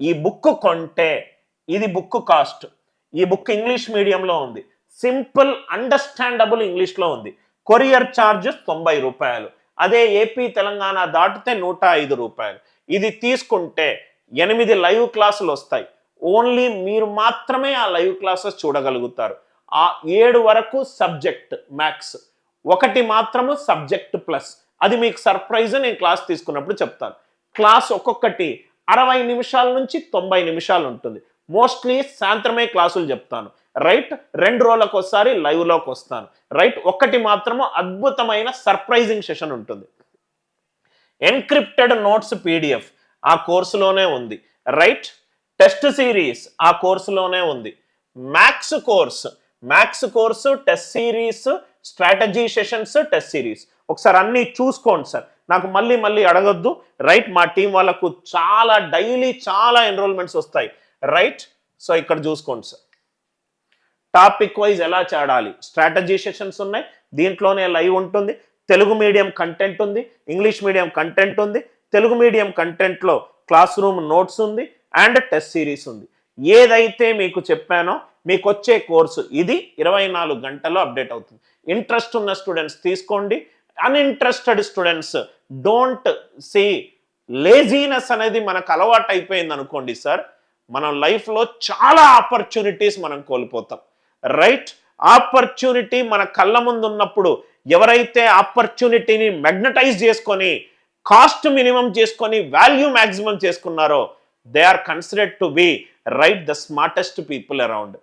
ఈ బుక్ కొంటే ఇది బుక్ కాస్ట్. ఈ బుక్ ఇంగ్లీష్ మీడియంలో ఉంది. సింపుల్ అండర్స్టాండబుల్ ఇంగ్లీష్లో ఉంది. కొరియర్ ఛార్జెస్ తొంభై రూపాయలు. అదే ఏపీ తెలంగాణ దాటితే నూట ఐదు రూపాయలు. ఇది తీసుకుంటే ఎనిమిది లైవ్ క్లాసులు వస్తాయి. ఓన్లీ మీరు మాత్రమే ఆ లైవ్ క్లాసెస్ చూడగలుగుతారు. ఆ ఏడు వరకు సబ్జెక్ట్ మ్యాథ్స్. ఒకటి మాత్రము సబ్జెక్ట్ ప్లస్. అది మీకు సర్ప్రైజ్ నేను క్లాస్ తీసుకున్నప్పుడు చెప్తాను. క్లాస్ ఒక్కొక్కటి అరవై నిమిషాల నుంచి తొంభై నిమిషాలు ఉంటుంది. మోస్ట్లీ సాయంత్రమే క్లాసులు చెప్తాను. రైట్ రెండు రోజులకు ఒకసారి లైవ్లోకి వస్తాను. రైట్ ఒక్కటి మాత్రము అద్భుతమైన సర్ప్రైజింగ్ సెషన్ ఉంటుంది. ఎన్క్రిప్టెడ్ నోట్స్ పీడిఎఫ్ ఆ కోర్సులోనే ఉంది. రైట్ టెస్ట్ సిరీస్ ఆ కోర్సులోనే ఉంది. Maths course maths course test series strategy sessions test series ఒకసారి అన్ని చూసుకోండి సార్. నాకు మళ్ళీ మళ్ళీ అడగొద్దు. రైట్ మా టీం వాళ్ళకు చాలా డైలీ చాలా ఎన్రోల్మెంట్స్ వస్తాయి. రైట్ సో ఇక్కడ చూసుకోండి సార్ టాపిక్ వైజ్ ఎలా చాడాలి? స్ట్రాటజీ సెషన్స్ ఉన్నాయి. దీంట్లోనే లైవ్ ఉంటుంది. తెలుగు మీడియం కంటెంట్ ఉంది. ఇంగ్లీష్ మీడియం కంటెంట్ ఉంది. తెలుగు మీడియం కంటెంట్లో క్లాస్ రూమ్ నోట్స్ ఉంది అండ్ టెస్ట్ సిరీస్ ఉంది. ఏదైతే మీకు చెప్పానో మీకు వచ్చే కోర్సు ఇది ఇరవై నాలుగు గంటల్లో అప్డేట్ అవుతుంది. ఇంట్రెస్ట్ ఉన్న స్టూడెంట్స్ తీసుకోండి. Uninterested students don't say laziness అనేది మనకు అలవాటు అయిపోయింది అనుకోండి సార్ మనం లైఫ్లో చాలా ఆపర్చునిటీస్ మనం కోల్పోతాం. రైట్? ఆపర్చునిటీ మన కళ్ళ ముందు ఉన్నప్పుడు ఎవరైతే ఆపర్చునిటీని మ్యాగ్నటైజ్ చేసుకొని కాస్ట్ మినిమం చేసుకొని వాల్యూ మ్యాక్సిమం చేసుకున్నారో they are considered to be right the smartest people around.